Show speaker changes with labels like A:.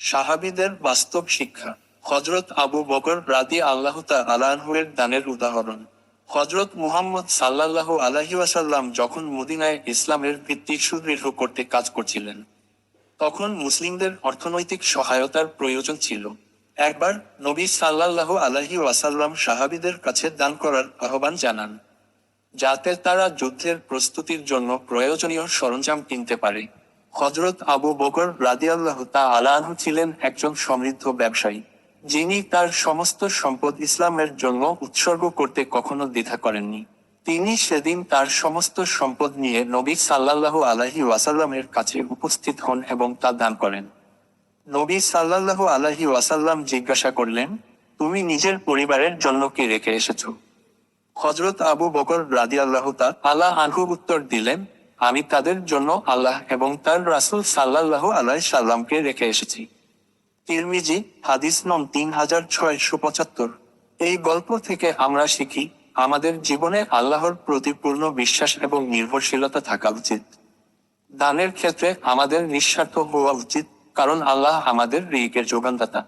A: সাহাবিদের বাস্তব শিক্ষা। হজরত আবু বকর রাদি আল্লাহ আলাহুয়ের দানের উদাহরণ। হজরত মুহাম্মদ সাল্লাল্লাহু আলাহি ওয়াসাল্লাম যখন মদিনায় ইসলামের ভিত্তি সুদৃঢ় করতে কাজ করছিলেন, তখন মুসলিমদের অর্থনৈতিক সহায়তার প্রয়োজন ছিল। একবার নবী সাল্লাল্লাহু আলাহি ওয়াসাল্লাম সাহাবিদের কাছে দান করার আহ্বান জানান, যাতে তারা যুদ্ধের প্রস্তুতির জন্য প্রয়োজনীয় সরঞ্জাম কিনতে পারে। হজরত আবু বকর রাদিয়াল্লাহু তা আলাহু ছিলেন একজন সমৃদ্ধ ব্যবসায়ী, যিনি তার সমস্ত সম্পদ ইসলামের জন্য উৎসর্গ করতে কখনো দ্বিধা করেননি। তিনি সেদিন তার সমস্ত সম্পদ নিয়ে নবী সাল্লাল্লাহু আলাহি ওয়াসাল্লামের কাছে উপস্থিত হন এবং তা দান করেন। নবী সাল্লাল্লাহু আলাহি ওয়াসাল্লাম জিজ্ঞাসা করলেন, তুমি নিজের পরিবারের জন্য কি রেখে এসেছ? হজরত আবু বকর রাদি আল্লাহ আল্লাহ আনহু উত্তর দিলেন আমি তাদের জন্য আল্লাহ এবং তার রাসূল সাল্লাল্লাহু আলাই সাল্লামকে রেখে এসেছি। তিরমিজি, হাদিস নং তিন হাজার ছয়শো পঁচাত্তর। এই গল্প থেকে আমরা শিখি, আমাদের জীবনে আল্লাহর প্রতি পূর্ণ বিশ্বাস এবং নির্ভরশীলতা থাকা উচিত। দানের ক্ষেত্রে আমাদের নিঃস্বার্থ হওয়া উচিত, কারণ আল্লাহ আমাদের রিকের যোগানদাতা।